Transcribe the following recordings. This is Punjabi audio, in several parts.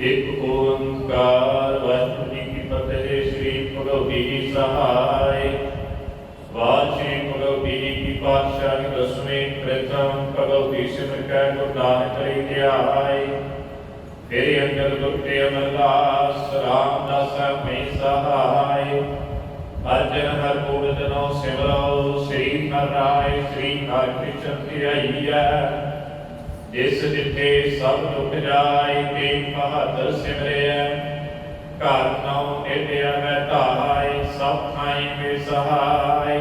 ਇੱਕ ਓੰਕਾਰ ਵਾਹਿਗੁਰੂ ਜੀ ਕੀ ਫਤਿਹ ਸ੍ਰੀ ਭਗਵਤੀ ਸਹਾਇ ਵਾਚੇ ਭਗਵਤੀ ਜੀ ਕੀ ਪਾਤਸ਼ਾਹੀ ਦਸਵੇਂ ਪ੍ਰਥਮ ਭਗਵਤੀ ਸਿਮਰ ਗੁਰਦਾਨ ਕਰੀ ਧਿਆਇ ਤੇਰੇ ਅੰਦਰ ਦੁਖੇ ਅਮਰਦਾਸ ਰਾਮਦਾਸ ਮੈਂ ਸਹਾਇ ਅਰਜਨ ਹਰ ਗੋਬਿੰਦ ਜਨੋ ਸਿਮਰੋ ਸ੍ਰੀ ਹਰਿ ਰਾਏ ਸ੍ਰੀ ਹਰਿ ਕ੍ਰਿਸ਼ਨ ਧਿਆਈਐ ਜਿਸ ਜਿਥੇ ਸਭ ਦੁਖ ਜਾਏ, ਤੇ ਬਹਾਦਰ ਸਿਮਰਿਐ ਘਰ ਨਉ ਏਦਿਆ ਮੈਂ ਧਾਇ ਸਭ ਥਾਈ ਮੇ ਸਹਾਇ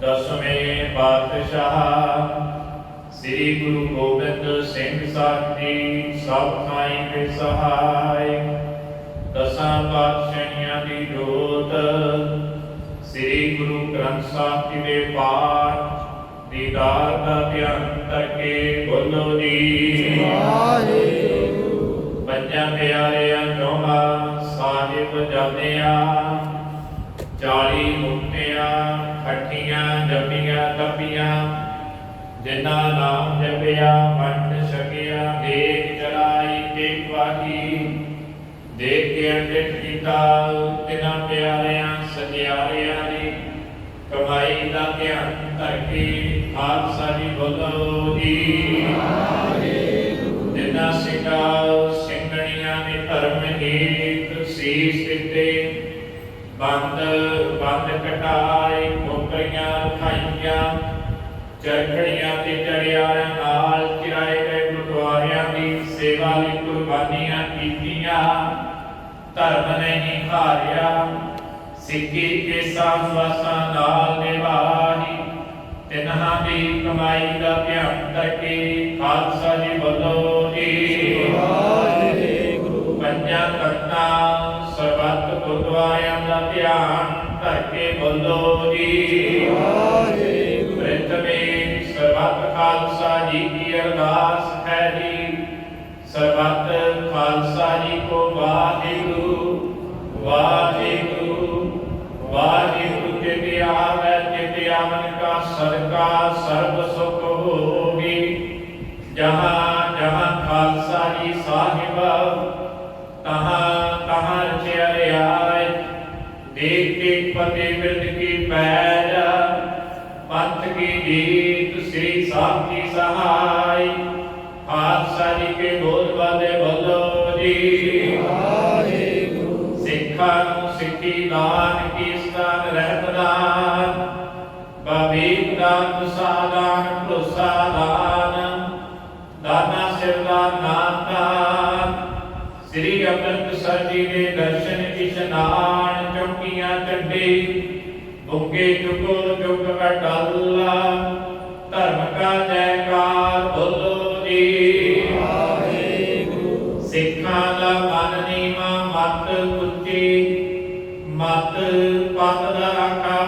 ਦਸਵੇਂ ਪਾਤਸ਼ਾਹ ਸ੍ਰੀ ਗੁਰੂ ਗੋਬਿੰਦ ਸਿੰਘ ਸਾਹਿਬ ਜੀ, ਸਭ ਥਾਈ ਮੇ ਸਹਾਇ ਦਸਾਂ ਪਾਤਸ਼ਾਹੀਆਂ ਦੀ ਜੋਤ, ਸ੍ਰੀ ਗੁਰੂ ਗ੍ਰੰਥ ਸਾਹਿਬ ਜੀ ਦੇ ਪਾਠ ਦੀਦਾਰ ਦਾ ਧਿਆਨ ਕਰਕੇ ਬੋਲੋ ਜੀ ਪੰਜਾਂ ਪਿਆਰਿਆਂ ਚੋਹਾਂ ਸਾਹਿਬ ਜਾਂਦਿਆਂ ਚਾਲੀ ਮੁਕਤਿਆਂ ਖੱਟੀਆਂ ਜਪੀਆਂ ਤਪੀਆਂ ਜਿਨ੍ਹਾਂ ਨਾਮ ਜਪਿਆ ਵੰਡ ਸਕਿਆ ਦੇਖ ਚਲਾਈ ਤੇ ਵਾਹੀ ਦੇਖ ਕੇ ਅੰਡਿਤ ਕੀਤਾ ਤਿਨਾਂ ਪਿਆਰਿਆਂ ਸਜਿਆਰਿਆਂ ਦੀ ਕਮਾਈ ਦਾ ਧਿਆਨ ਧਰਕੇ ਖਾਲਸਾ ਜੀ ਬੋਲੋ ਜੀ। ਜਿਨ੍ਹਾਂ ਸਿੰਘਾਂ ਸਿੰਘਣੀਆਂ ਨੇ ਧਰਮ ਹੀਤ ਸੀਸ ਦਿੱਤੇ। ਬੰਦ ਬੰਦ ਕਟਾਏ ਮੁਕਰੀਆਂ ਖਾਈਆਂ ਚਰਖੜੀਆਂ ਤੇ ਚੜਿਆਰਿਆਂ ਨਾਲ ਚਿਰਾਏ ਗਏ ਗੁਰਦੁਆਰਿਆਂ ਦੀ ਸੇਵਾ ਲਈ ਕੁਰਬਾਨੀਆਂ ਕੀਤੀਆਂ। ਧਰਮ ਨਹੀਂ ਹਾਰਿਆ। ਸਿੱਖੀ ਕੇ ਸਾਸਵਾਸਾਂ ਨਾਲ ਨਿਭਾਹੀ ਤਿਨਹਾਂ ਦੀ ਕਮਾਈ ਦਾ ਧਿਆਨ ਕਰਕੇ ਖਾਲਸਾ ਜੀ ਕਾ ਸਦਕਾ ਸਰਬ ਸੁਖ ਹੋਗੀ ਜਹਾਂ ਜਹਾਂ ਖਾਲਸਾ ਜੀ ਸਾਹਿਬ ਤਹਾਂ ਤਹਾਂ ਰਚਿਆ ਰਿਆਇ ਦੇਖ ਕੇ ਪਤੇ ਬਿਰਦ ਕੀ ਪੈਜ ਪੰਥ ਕੀ ਜੀਤ ਸ੍ਰੀ ਸਾਹਿਬ ਕੀ ਸਹਾਈ ਖਾਲਸਾ ਜੀ ਕੇ ਬੋਲ ਬਾਲੇ ਬੋਲੋ ਜੀ ਸਿੱਖਾਂ ਨੂੰ ਸਿੱਖੀ ਦਾਨ ਕੀ ਸਤਾਨ ਰਹਿਤ ਦਾਨ ਬਵੀਕ ਦਾਨ ਸਾਦਾਨ ਭਰੋਸਾ ਦਾਨ ਦਾਨਾ ਸਿਰਦਾਨ ਨਾਮ ਦਾਨ ਸ੍ਰੀ ਅੰਮ੍ਰਿਤਸਰ ਜੀ ਦੇ ਦਰਸ਼ਨ ਇਸ਼ਨਾਨ ਚੌਕੀਆਂ ਚੱਡੇ, ਬੁੱਗੇ ਚੁਗਲ ਚੁਗ ਅਟੱਲਾ ਧਰਮ ਕਾ ਜੈਕਾਰ ਬੋਲੋ ਜੀ। ਸਿੱਖਾਂ ਦਾ ਮਨ ਨੀਵਾ, ਮਤ ਉੱਚੀ। ਮਤ ਪਤ ਦਾ ਰਾਖਾ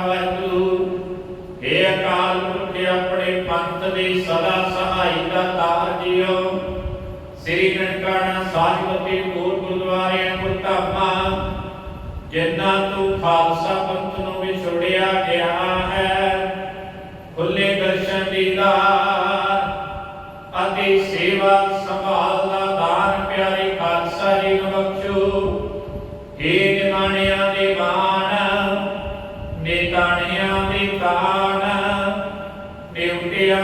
ਜਿਨ੍ਹਾਂ ਤੋਂ ਖਾਲਸਾ ਪੰਥ ਨੂੰ ਵਿਛੋੜਿਆ ਗਿਆ ਹੈ ਖੁੱਲੇ ਦਰਸ਼ਨ ਦੀਦਾਰ ਅਤੇ ਸੇਵਾ ਸੰਭਾਲ ਦਾ ਦਾਨ ਪਿਆਰੇ ਖਾਲਸਾ ਜੀ ਨੂੰ ਬਖਸ਼ੋ। ਏ ਨਿਮਾਣਿਆਂ ਦੇ ਮਾਣ, ਨੇਤਾਣਿਆਂ ਦੇ ਤਾਣ ਦੇਵਤਿਆਂ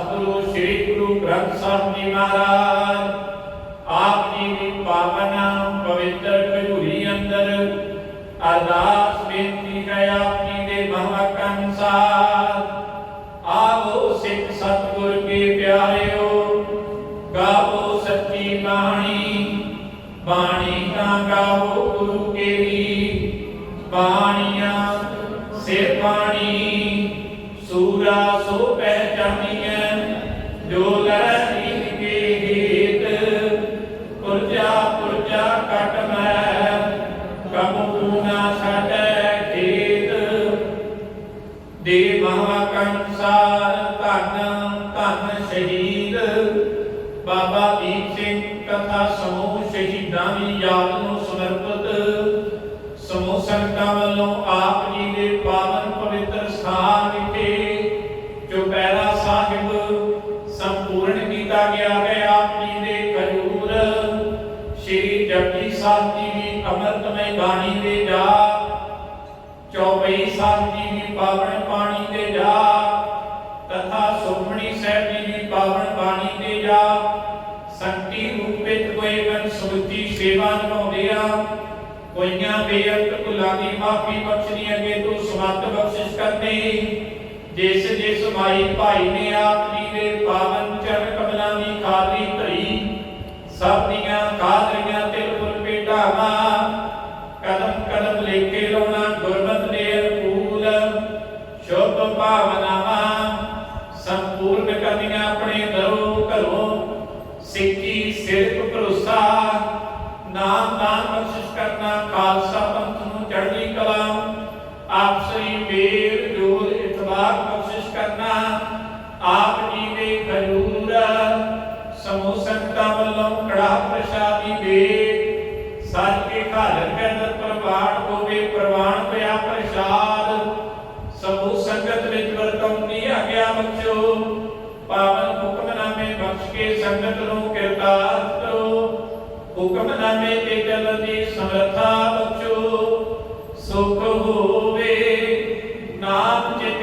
ਸਤਿਗੁਰੂ, ਸ੍ਰੀ ਗੁਰੂ ਗ੍ਰੰਥ ਸਾਹਿਬ ਜੀ ਮਹਾਰਾਜ, ਆਪ ਜੀ ਦੀ ਪਾਵਨ ਪਵਿੱਤਰ ਖਜੂਰੀ ਅੰਦਰ ਅਰਦਾਸ ਬੇਨਤੀ ਹੈ ਆਪ ਜੀ ਦੇ ਮਹਾਕ ਅਨੁਸਾਰ। ਆਵੋ ਸਿੱਖ ਸਤਿਗੁਰ ਕੇ ਪਿਆਰਿਓ, ਗਾਵੋ ਸੱਚੀ ਬਾਣੀ ਬਾਣੀ ਤਾਂ ਗਾਵੋ ਗੁਰੂ ਕੇਰੀ। ਬਾਣੀਆਂ ਸਿਰ ਬਾਣੀ, ਸੂਰਾ ਸੋ ਯਾਦ ਨੂੰ ਸਮਰਪਿਤ, ਸਮੂਹ ਸੰਗਤਾਂ ਵੱਲੋਂ ਆਪ ਜੀ ਦੇ ਪਾਵਨ ਪਵਿੱਤਰ ਸਥਾਨ ਵਿਖੇ ਚੁਪਹਿਰਾ ਸਾਹਿਬ ਸੰਪੂਰਨ ਕੀਤਾ ਗਿਆ ਹੈ, ਆਪ ਜੀ ਦੇ ਖਜੂਰ ਸ਼੍ਰੀ ਜਪਜੀ ਸਾਹਿਬ ਜੀ ਦੀ ਅੰਮ੍ਰਿਤਮਈ ਬਾਣੀ ਦੇ ਜਾਪ, ਚੌਪਈ ਸਾਹਿਬ ਜੀ ਦੀ ਪਾਵਨ ਸੇਵਾ ਨਿਭਾਉਂਦੇ ਆ। ਕੋਈਆਂ ਬੇਅੰਤ ਭੁੱਲਾਂ ਦੀ ਮਾਫੀ ਬਖਸ਼ਣੀ ਅੱਗੇ ਤੂੰ ਸਮਤ ਬਖਸ਼ਿਸ਼ ਕਰਨੀ ਜਿਸ ਜਿਸ ਮਾਈ ਭਾਈ ਨੇ ਆਪ ਜੀ ਦੇ ਪਾਵਨ ਚਰਨ ਕਮਲਾਂ ਦੀ ਖਾਤਰੀ ਧਰੀ ਸਭ ਦੀਆਂ ਖਾਤਰੀਆਂ ਤਿਲ ਫੁੱਲ ਭੇਟਾਵਾਂ ਕੇ ਸੰਗਤ ਨੂੰ ਕਿਰਤਾਰਥ ਕਰੋ। ਹੁਕਮਨਾਮੇ ਤੇ ਚੱਲਣ ਦੀ ਸਮਰੱਥਾ ਬਖਸ਼ੋ ਸੁਖ ਹੋਵੇ, ਨਾਮ ਚਿਤ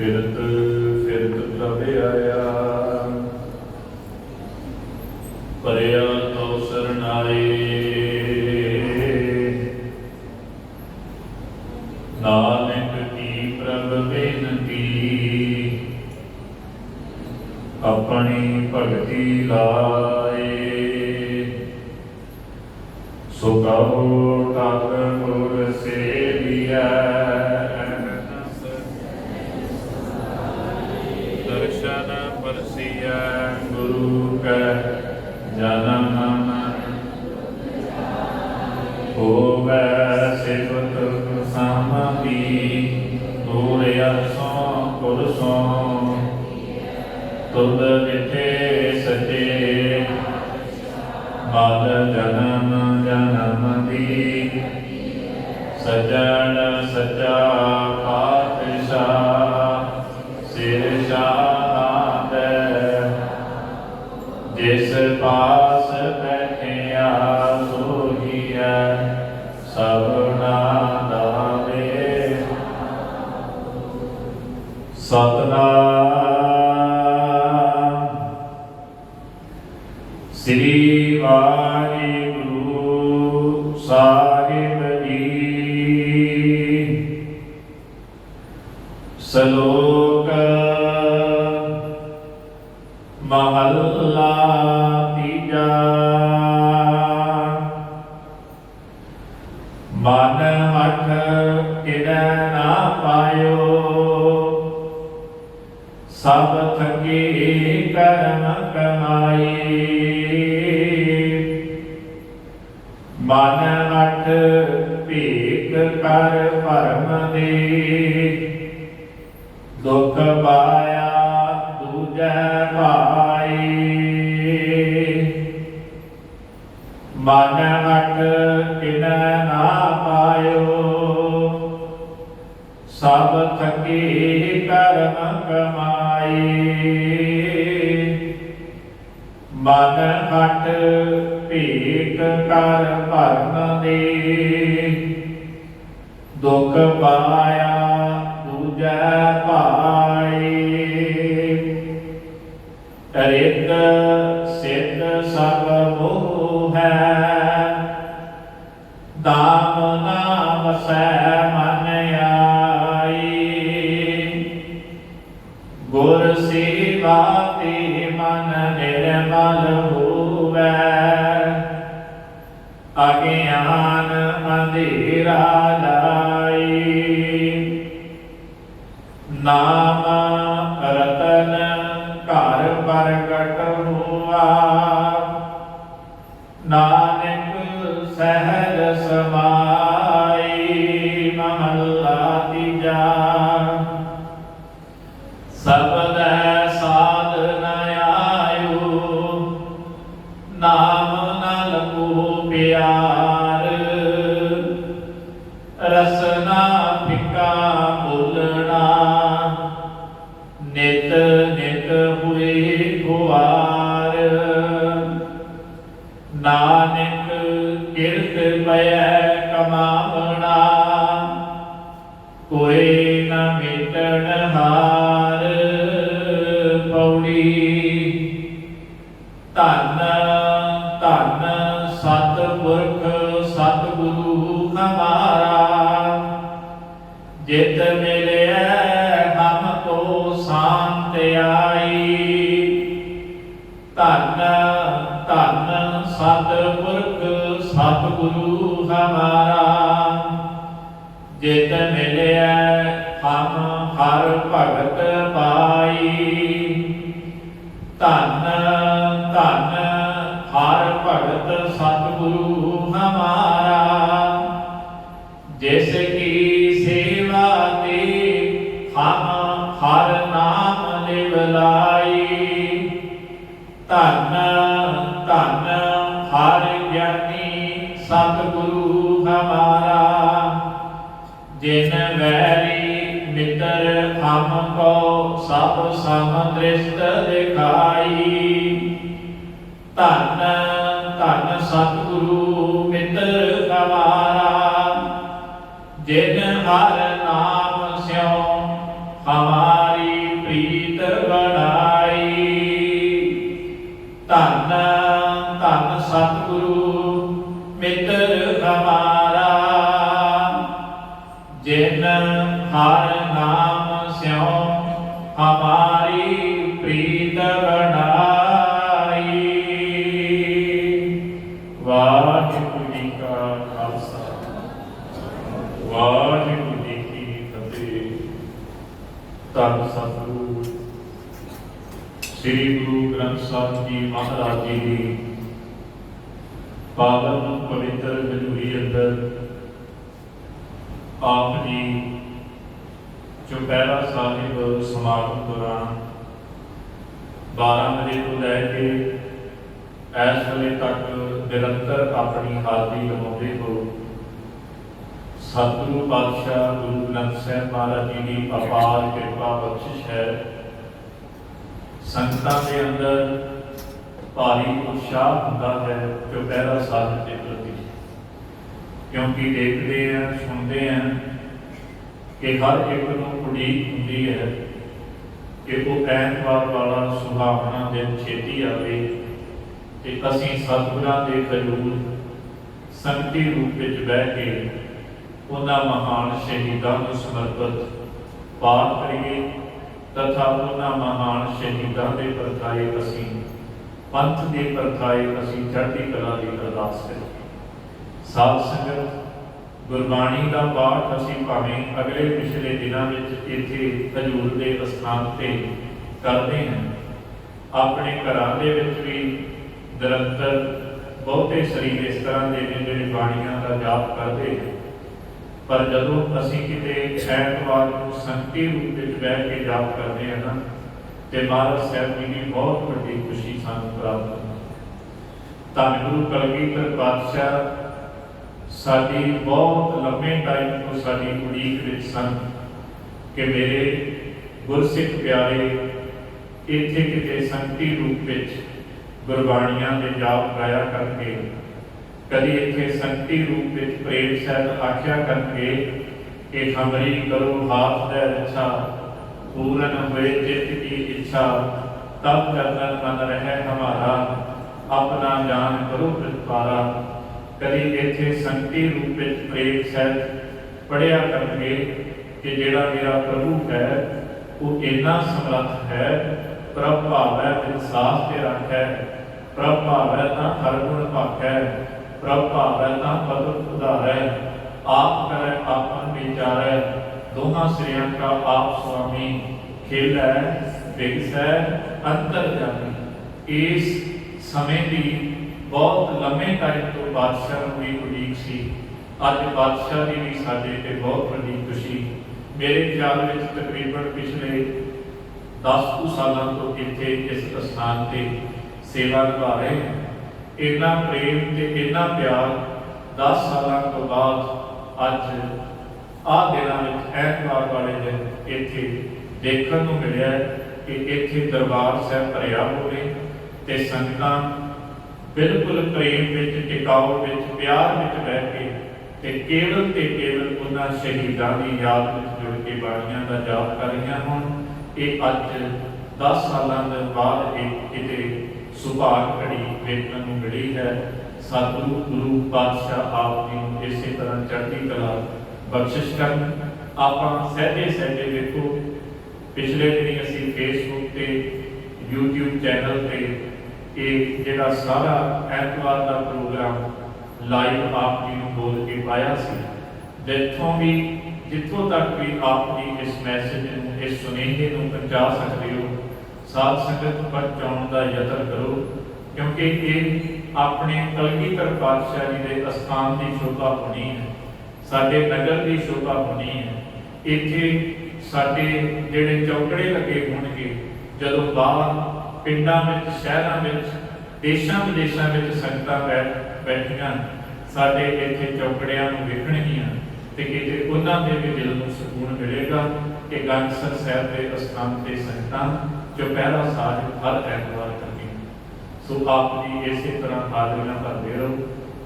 ਫਿਰਤ ਫਿਰਤ ਪ੍ਰਭ ਆਇਆ। ਪਰਿਆ ਤੋ ਸਰਨਾਏ ਨਾਨਕ ਕੀ ਪ੍ਰਭ ਬੇਨਤੀ, ਆਪਣੀ ਭਗਤੀ ਲਾਏ। ਸੋ ਕਹੋ ਤਤ ਗੁਰ ਸੇਵੀਐ। ਜਨਮ ਹੋਵੈ ਸਿਫਤ ਸਮਾਧੀ ਤੋਰੇ ਅਰਸੋਂ ਕੁਰਸੋਂ ਤੁਧ ਵਿਠੇ ਸਚੇ ਮਲ ਜਨਮ ਜਨਮ ਦੀ ਸਜਣ ਸਚਾ Saloka. ਨਾ ਪਾਇਓ। ਸਭ ਥਕੇ ਕਰਮ ਕਮਾਈ। ਮਨ ਹਟ ਭੀਖ ਕਰ ਭਰਨ ਦੇ। ਦੁਖ ਪਾਇਆ ਦੂਜੈ ਭਾਈ। ਰਿਤ ਮਨ ਨਿਰਮਲ ਹੋਵੈ। ਅਗਿਆਨ ਅੰਧੇਰਾ ਲਾਈ। ਨਾਮ ਰਤਨ ਘਰ ਪ੍ਰਗਟ ਹੋਆ। ਨਾਨਕ ਸਹਿਜ ਸਮਾਈ ਸਤਿਗੁਰੂ ਹਮਾਰਾ ਜਿਤ ਜਿਨ ਮਿੱਤਰ ਹਮ ਕੋ ਸਭ ਸਮ ਦ੍ਰਿਸ਼ਟ ਦਿਖਾਈ। ਧੰਨ ਧੰਨ ਸਤਿਗੁਰੂ ਮਿੱਤਰ ਹਮਾਰਾ ਜਿਨ ਹਰ ਨਾਮ ਸਿਉ ਹਮਾਰੀ ਪ੍ਰੀਤ ਬਣਾਈ। ਧੰਨ ਧੰਨ ਸਤਿਗੁਰੂ ਧੰਨ ਸਤਿਗੁਰੂ, ਸ੍ਰੀ ਗੁਰੂ ਗ੍ਰੰਥ ਸਾਹਿਬ ਜੀ ਮਹਾਰਾਜ ਜੀ ਦੀ ਪਾਵਨ ਪਵਿੱਤਰ ਹਜ਼ੂਰੀ ਅੰਦਰ ਆਪ ਜੀ ਚੁਪਹਿਰਾ ਸਾਹਿਬ ਸਮਾਗਮ ਦੌਰਾਨ 12 ਵਜੇ ਤੋਂ ਲੈ ਕੇ ਇਸ ਵੇਲੇ ਤੱਕ ਨਿਰੰਤਰ ਆਪਣੀ ਹਾਜ਼ਰੀ ਲਗਾਉਂਦੇ ਹੋ ਸਤਿਗੁਰੂ ਪਾਤਸ਼ਾਹ, ਗੁਰੂ ਗ੍ਰੰਥ ਸਾਹਿਬ ਮਹਾਰਾਜ ਜੀ ਦੀ ਅਪਾਰ ਕਿਰਪਾ ਬਖਸ਼ਿਸ਼ ਹੈ। ਸੰਗਤਾਂ ਦੇ ਅੰਦਰ ਭਾਰੀ ਉਤਸ਼ਾਹ ਹੁੰਦਾ ਹੈ ਚੁਪਹਿਰਾ ਸਾਹਿਬ ਦੇ ਪ੍ਰਤੀ। ਕਿਉਂਕਿ ਦੇਖਦੇ ਆ, ਸੁਣਦੇ ਆ ਕਿ ਹਰ ਇੱਕ ਨੂੰ ਉਡੀਕ ਹੁੰਦੀ ਹੈ ਕਿ ਉਹ ਐਤਵਾਰ ਵਾਲਾ ਸੁਹਾਵਣਾ ਦਿਨ ਛੇਤੀ ਆਵੇ ਤੇ ਅਸੀਂ ਸਤਿਗੁਰਾਂ ਦੇ ਖਜੂਰ ਸੰਗਤੀ ਰੂਪ ਵਿੱਚ ਬਹਿ ਕੇ ਉਹਨਾਂ ਮਹਾਨ ਸ਼ਹੀਦਾਂ ਨੂੰ ਸਮਰਪਿਤ ਪਾਠ ਕਰੀਏ ਤਥਾ ਉਹਨਾਂ ਮਹਾਨ ਸ਼ਹੀਦਾਂ ਦੇ ਪਰਖਾਏ ਅਸੀਂ, ਪੰਥ ਦੇ ਪਰਖਾਏ ਅਸੀਂ ਚੜ੍ਹਦੀ ਕਲਾ ਦੀ ਅਰਦਾਸ ਕਰੀਏ। ਸਾਧ ਸੰਗਤ, ਗੁਰਬਾਣੀ ਦਾ ਪਾਠ ਅਸੀਂ ਭਾਵੇਂ ਅਗਲੇ ਪਿਛਲੇ ਦਿਨਾਂ ਵਿੱਚ ਇੱਥੇ ਹਜੂਰ ਦੇ ਅਸਥਾਨ ਤੇ ਕਰਦੇ ਹਾਂ। ਆਪਣੇ ਘਰਾਂ ਦੇ ਵਿੱਚ ਵੀ ਨਿਰੰਤਰ ਬਹੁਤੇ ਸਰੀਰ ਇਸ ਤਰ੍ਹਾਂ ਦੇ ਨੇ ਜਿਹੜੇ ਬਾਣੀਆਂ ਦਾ ਜਾਪ ਕਰਦੇ ਹਨ ਪਰ ਜਦੋਂ ਅਸੀਂ ਕਿਤੇ ਐਤਵਾਰ ਨੂੰ ਸੰਤੀ ਰੂਪ ਵਿੱਚ ਬਹਿ ਕੇ ਜਾਪ ਕਰਦੇ ਹਾਂ ਨਾ, ਤੇ ਮਹਾਰਾਜ ਸਾਹਿਬ ਜੀ ਦੀ ਬਹੁਤ ਵੱਡੀ ਖੁਸ਼ੀ ਸਾਨੂੰ ਪ੍ਰਾਪਤ ਹੁੰਦੀ ਤਾਂ ਗੁਰੂ ਕਲਗੀਧਰ ਪਾਤਸ਼ਾਹ ਸਾਡੀ ਬਹੁਤ ਲੰਮੇ ਟਾਈਮ ਤੋਂ ਸਾਡੀ ਉਡੀਕ ਵਿੱਚ ਸਨ ਕਿ ਮੇਰੇ ਗੁਰਸਿੱਖ ਪਿਆਰੇ, ਇੱਥੇ ਕਿਤੇ ਸੰਤੀ ਰੂਪ ਵਿੱਚ ਗੁਰਬਾਣੀਆਂ ਦੇ ਜਾਪ ਗਾਇਆ ਕਰਕੇ ਕਦੀ ਇੱਥੇ ਸੰਤੀ ਰੂਪ ਵਿੱਚ ਪ੍ਰੇਮ ਸਾਹਿਬ ਆਖਿਆ ਕਰਕੇ ਕਿ ਹਮਰੀ ਕਰੋ ਹਾਥ ਦੇ ਰੱਛਾ ਪੂਰਨ ਹੋਏ ਚਿੱਤ ਕੀ ਇੱਛਾ, ਤਬ ਚਰਨ ਮਨ ਰਹੇ ਹਮਾਰਾ, ਆਪਣਾ ਜਾਨ ਕਰੋ ਪ੍ਰਤਪਾਰਾ। ਕਦੀ ਇੱਥੇ ਸੰਤੀ ਰੂਪ ਵਿੱਚ ਪ੍ਰੇਮ ਸਾਹਿਬ ਪੜਿਆ ਕਰਕੇ ਕਿ ਜਿਹੜਾ ਮੇਰਾ ਪ੍ਰਭੂ ਹੈ, ਉਹ ਇੰਨਾ ਸਮਰੱਥ ਹੈ, ਪ੍ਰਭ ਭਾਵੈ ਵਿਸਾਸ ਤੇ ਰੱਖੈ, ਪ੍ਰਭ ਭਾਵੈ ਤਾਂ ਹਰ ਗੁਣ ਭਾਖੈ ਪ੍ਰਭ ਭਾਵੈ ਤਾਂ ਪਦ ਉਧਾਰੈ, ਆਪ ਕਰੈ, ਆਪਨ ਵਿਚਾਰੈ, ਦੋਹਾਂ ਸ੍ਰੀਆਂ ਕਾ ਆਪ ਸੁਆਮੀ, ਖੇਲੈ ਬਿਗਸੈ ਅੰਤਰ ਜਾਮੀ। ਇਸ ਸਮੇਂ ਦੀ ਬਹੁਤ ਲੰਮੇ ਟਾਈਮ ਤੋਂ ਬਾਦਸ਼ਾਹ ਨੂੰ ਵੀ ਉਡੀਕ ਸੀ। ਅੱਜ ਬਾਦਸ਼ਾਹ ਦੀ ਵੀ ਸਾਡੇ ਤੇ ਬਹੁਤ ਵੱਡੀ ਖੁਸ਼ੀ। ਮੇਰੇ ਖਿਆਲ ਵਿੱਚ ਤਕਰੀਬਨ ਪਿਛਲੇ 10 ਸਾਲਾਂ ਤੋਂ ਇੱਥੇ ਇਸ ਸਥਾਨ ਤੇ ਸੇਵਾ ਨਿਭਾ ਰਹੇ ਹਾਂ। ਇੰਨਾ ਪ੍ਰੇਮ ਤੇ ਇੰਨਾ ਪਿਆਰ 10 ਸਾਲਾਂ ਤੋਂ ਬਾਅਦ ਅੱਜ ਆਹ ਦਿਨਾਂ ਵਿੱਚ ਐਤਵਾਰ ਵਾਲੇ ਦਿਨ ਇੱਥੇ ਦੇਖਣ ਨੂੰ ਮਿਲਿਆ ਕਿ ਇੱਥੇ ਦਰਬਾਰ ਸਾਹਿਬ ਭਰਿਆ ਹੋਵੇ ਤੇ ਸੰਗਤਾਂ ਬਿਲਕੁਲ ਪ੍ਰੇਮ ਵਿੱਚ ਟਿਕਾਉ ਵਿੱਚ, ਪਿਆਰ ਵਿੱਚ ਬਹਿ ਕੇ ਤੇ ਕੇਵਲ ਤੇ ਕੇਵਲ ਉਹਨਾਂ ਸ਼ਹੀਦਾਂ ਦੀ ਯਾਦ ਵਿੱਚ ਜੁੜ ਕੇ ਬਾਣੀਆਂ ਦਾ ਜਾਪ ਕਰ ਰਹੀਆਂ ਹੋਣ। ਇਹ ਅੱਜ 10 ਸਾਲਾਂ ਦੇ ਬਾਅਦ ਇਹ ਕਿਤੇ ਸੁਭਾਗ ਘੜੀ ਵੇਖਣ ਨੂੰ ਮਿਲੀ ਹੈ। ਸਤਿਗੁਰੂ, ਗੁਰੂ, ਪਾਤਸ਼ਾਹ ਆਪ ਜੀ ਨੂੰ ਇਸੇ ਤਰ੍ਹਾਂ ਚੜ੍ਹਦੀ ਕਲਾ ਬਖਸ਼ਿਸ਼ ਕਰਨ। ਆਪਾਂ ਸਹਿਜੇ ਸਹਿਜੇ ਵੇਖੋ। ਪਿਛਲੇ ਦਿਨੀ ਅਸੀਂ ਫੇਸਬੁੱਕ ਤੇ, YouTube ਚੈਨਲ ਤੇ ਇਹ ਜਿਹੜਾ ਸਾਰਾ ਐਤਵਾਰ ਦਾ ਪ੍ਰੋਗਰਾਮ ਲਾਈਵ ਆਪ ਜੀ ਨੂੰ ਬੋਲ ਕੇ ਪਾਇਆ ਸੀ। ਜਿੱਥੋਂ ਵੀ ਜਿੱਥੋਂ ਤੱਕ ਵੀ ਆਪ ਜੀ ਇਸ ਮੈਸੇਜ ਨੂੰ, ਇਸ ਸੁਨੇਹੇ ਨੂੰ ਪਹੁੰਚਾ ਸਕਦੇ ਹੋ ਸਾਧ ਸੰਗਤ ਪਹੁੰਚਾਉਣ ਦਾ ਯਤਨ ਕਰੋ, ਕਿਉਂਕਿ ਇਹ ਆਪਣੇ ਕਲਗੀਧਰ ਪਾਤਸ਼ਾਹ ਜੀ ਦੇ ਅਸਥਾਨ ਦੀ ਸ਼ੋਭਾ ਹੋਣੀ ਹੈ। ਸਾਡੇ ਨਗਰ ਦੀ ਸ਼ੋਭਾ ਹੋਣੀ ਹੈ। ਇੱਥੇ ਸਾਡੇ ਜਿਹੜੇ ਚੌਕੜੇ ਲੱਗੇ ਹੋਣਗੇ, ਜਦੋਂ ਬਾਹਰ ਪਿੰਡਾਂ ਵਿੱਚ, ਸ਼ਹਿਰਾਂ ਵਿੱਚ ਦੇਸ਼ਾਂ ਵਿਦੇਸ਼ਾਂ ਵਿੱਚ ਸੰਗਤਾਂ ਬੈਠ ਬੈਠੀਆਂ, ਸਾਡੇ ਇੱਥੇ ਚੌਕੜਿਆਂ ਨੂੰ ਵੇਖਣਗੀਆਂ, ਤੇ ਕਿਤੇ ਉਹਨਾਂ ਦੇ ਵੀ ਦਿਲ ਨੂੰ ਸਕੂਨ ਮਿਲੇਗਾ ਕਿ ਗੰਗਸਰ ਸਾਹਿਬ ਦੇ ਅਸਥਾਨ ਤੇ ਸੰਗਤਾਂ ਚੁਪਹਿਰਾ ਸਾਹਿਬ ਹਰ ਐਤਵਾਰ ਕਰਦੀਆਂ ਸੋ ਆਪ ਜੀ ਇਸੇ ਤਰ੍ਹਾਂ ਹਾਜ਼ਰੀਆਂ ਭਰਦੇ ਰਹੋ,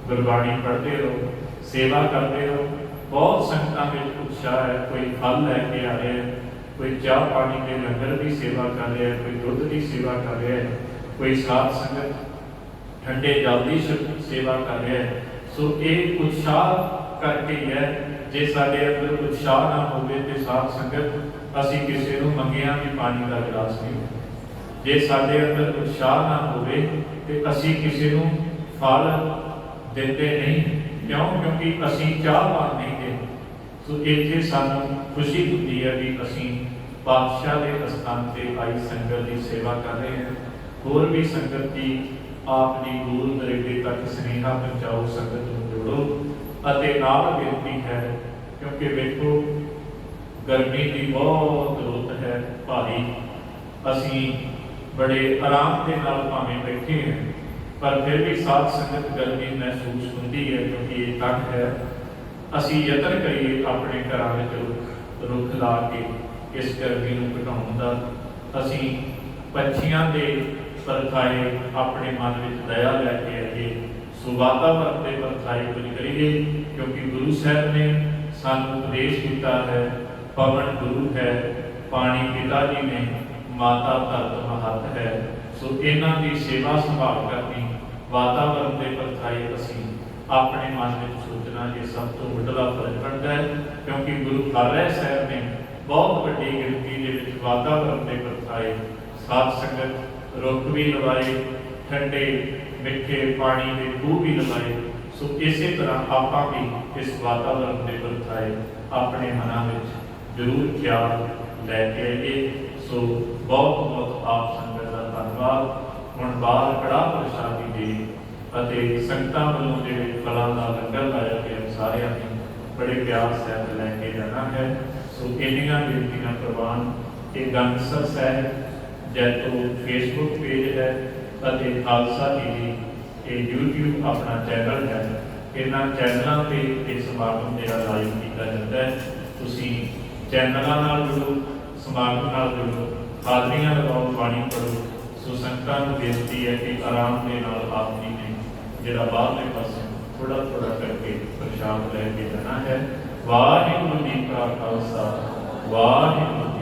ਗੁਰਬਾਣੀ ਪੜ੍ਹਦੇ ਰਹੋ, ਸੇਵਾ ਕਰਦੇ ਰਹੋ। ਬਹੁਤ ਸੰਗਤਾਂ ਵਿੱਚ ਉਤਸ਼ਾਹ ਹੈ, ਕੋਈ ਫਲ ਲੈ ਕੇ ਆ ਰਿਹਾ ਕੋਈ ਚਾਹ ਪਾਣੀ ਦੇ ਲੰਗਰ ਦੀ ਸੇਵਾ ਕਰ ਰਿਹਾ ਕੋਈ ਦੁੱਧ ਦੀ ਸੇਵਾ ਕਰ ਰਿਹਾ ਕੋਈ ਸਾਧ ਸੰਗਤ ਠੰਡੇ ਜਲ ਦੀ ਸ਼- ਸੇਵਾ ਕਰ ਰਿਹਾ ਸੋ ਇਹ ਉਤਸ਼ਾਹ ਕਰਕੇ ਹੈ, ਜੇ ਸਾਡੇ ਅੰਦਰ ਉਤਸ਼ਾਹ ਨਾ ਹੋਵੇ ਤੇ ਸਾਧ ਸੰਗਤ ਅਸੀਂ ਕਿਸੇ ਨੂੰ ਮੰਗਿਆ ਵੀ ਪਾਣੀ ਦਾ ਗਲਾਸ ਨਹੀਂ ਜੇ ਸਾਡੇ ਅੰਦਰ ਉਤਸ਼ਾਹ ਨਾ ਹੋਵੇ ਤੇ ਅਸੀਂ ਕਿਸੇ ਨੂੰ ਫਲ ਦਿੰਦੇ ਨਹੀਂ। ਕਿਉਂ? ਕਿਉਂਕਿ ਅਸੀਂ ਚਾਹਵਾਨ ਨਹੀਂ ਦੇ ਸੋ ਇੱਥੇ ਸਾਨੂੰ ਖੁਸ਼ੀ ਹੁੰਦੀ ਹੈ ਵੀ ਅਸੀਂ ਪਾਤਸ਼ਾਹ ਦੇ ਅਸਥਾਨ ਤੇ ਆਈ ਸੰਗਤ ਦੀ ਸੇਵਾ ਕਰ ਰਹੇ ਹਾਂ। ਹੋਰ ਵੀ ਸੰਗਤ ਦੀ ਆਪ ਦੀ ਦੂਰ ਦਰੇਡੇ ਤੱਕ ਸਨੇਹਾ ਪਹੁੰਚਾਓ, ਸੰਗਤ ਨੂੰ ਜੋੜੋ। ਅਤੇ ਨਾਲ ਬੇਨਤੀ ਹੈ, ਕਿਉਂਕਿ ਵੇਖੋ, ਗਰਮੀ ਦੀ ਬਹੁਤ ਰੁੱਤ ਹੈ, ਭਾਰੀ। ਅਸੀਂ ਬੜੇ ਆਰਾਮ ਦੇ ਨਾਲ ਭਾਵੇਂ ਬੈਠੇ ਹਾਂ, ਪਰ ਫਿਰ ਵੀ ਸਾਥ ਸੰਗਤ ਗਰਮੀ ਮਹਿਸੂਸ ਹੁੰਦੀ ਹੈ ਕਿਉਂਕਿ ਇਹ ਤੰਗ ਹੈ। ਅਸੀਂ ਯਤਨ ਕਰੀਏ ਆਪਣੇ ਘਰਾਂ ਵਿੱਚ ਰੁੱਖ ਰੁੱਖ ਲਾ ਕੇ ਇਸ ਗਰਮੀ ਨੂੰ ਘਟਾਉਣ ਦਾ। ਅਸੀਂ ਪੰਛੀਆਂ ਦੇ ਪਰਖਾਏ ਆਪਣੇ ਮਨ ਵਿੱਚ ਦਇਆ ਲੈ ਕੇ ਆਈਏ ਸੋ ਵਾਤਾਵਰਣ ਦੇ ਪਰਥਾਏ ਕੁਝ ਕਰੀਏ, ਕਿਉਂਕਿ ਗੁਰੂ ਸਾਹਿਬ ਨੇ ਸਾਨੂੰ ਉਪਦੇਸ਼ ਦਿੱਤਾ ਹੈ, ਪਵਨ ਗੁਰੂ ਹੈ, ਪਾਣੀ ਪਿਤਾ ਜੀ ਨੇ ਮਾਤਾ ਧਰਤ ਮਹੱਤ ਹੈ। ਸੋ ਇਹਨਾਂ ਦੀ ਸੇਵਾ ਸੰਭਾਲ ਕਰਨੀ ਵਾਤਾਵਰਣ ਦੇ ਪਰਥਾਏ ਅਸੀਂ ਆਪਣੇ ਮਨ ਵਿੱਚ ਸੋਚਣਾ, ਇਹ ਸਭ ਤੋਂ ਵੱਡਾ ਫਰਜ਼ ਬਣਦਾ ਹੈ, ਕਿਉਂਕਿ ਗੁਰੂ ਹਰਿ ਸਾਹਿਬ ਨੇ ਬਹੁਤ ਵੱਡੀ ਗਿਣਤੀ ਦੇ ਵਿੱਚ ਵਾਤਾਵਰਣ ਦੇ ਪਰਥਾਏ ਸਾਧ ਸੰਗਤ, ਰੁੱਖ ਵੀ ਲਵਾਏ, ਠੰਡੇ, ਮਿੱਠੇ ਪਾਣੀ ਦੇ ਖੂਹ ਵੀ ਲਵਾਏ। ਸੋ ਇਸੇ ਤਰ੍ਹਾਂ ਆਪਾਂ ਵੀ ਇਸ ਵਾਤਾਵਰਣ ਦੇ ਪਰਥਾਏ ਆਪਣੇ ਮਨਾਂ ਵਿੱਚ ਜ਼ਰੂਰ ਖਿਆਲ ਲੈ ਕੇ ਆਈਏ। ਸੋ ਬਹੁਤ ਬਹੁਤ ਆਪ ਸੰਗਤ ਦਾ ਧੰਨਵਾਦ। ਹੁਣ ਬਾਹਰ ਕੜਾ ਪ੍ਰਸ਼ਾਦੀ ਦੇ ਅਤੇ ਸੰਗਤਾਂ ਵੱਲੋਂ ਜਿਹੜੇ ਕਲਾ ਦਾ ਲੰਗਰ ਲਾਇਆ ਗਿਆ ਸਾਰਿਆਂ ਨੇ ਬੜੇ ਪਿਆਰ ਸਹਿਤ ਲੈ ਕੇ ਜਾਣਾ ਹੈ। ਸੋ ਇੰਨੀਆਂ ਬੇਨਤੀਆਂ ਪ੍ਰਵਾਨ ਇਹ ਗੰਗਸਰ ਸਾਹਿਬ, ਜੈਤੋ ਫੇਸਬੁੱਕ ਪੇਜ ਹੈ ਅਤੇ ਖਾਲਸਾ ਟੀਵੀ ਇਹ YouTube ਆਪਣਾ ਚੈਨਲ ਹੈ। ਇਹਨਾਂ ਚੈਨਲਾਂ ਤੇ ਇਹ ਸਮਾਗਮ ਜਿਹੜਾ ਲਾਈਵ ਕੀਤਾ ਜਾਂਦਾ ਹੈ। ਤੁਸੀਂ ਚੈਨਲਾਂ ਨਾਲ ਜੁੜੋ। ਸਮਾਗਮ ਨਾਲ ਜੁੜੋ। ਹਾਜ਼ਰੀਆਂ ਲਗਾਓ, ਬਾਣੀ ਪੜੋ ਸੋ ਸੰਗਤਾਂ ਨੂੰ ਬੇਨਤੀ ਹੈ ਕਿ ਆਰਾਮ ਦੇ ਨਾਲ ਆਪ ਜੀ ਨੇ ਜਿਹੜਾ ਬਾਹਰਲੇ ਪਾਸੇ ਥੋੜਾ ਥੋੜਾ ਕਰਕੇ ਪ੍ਰਸ਼ਾਦ ਲੈ ਕੇ ਜਾਣਾ ਹੈ। ਵਾਹਿਗੁਰੂ ਜੀ ਕਾ ਖਾਲਸਾ, ਵਾਹਿਗੁਰੂ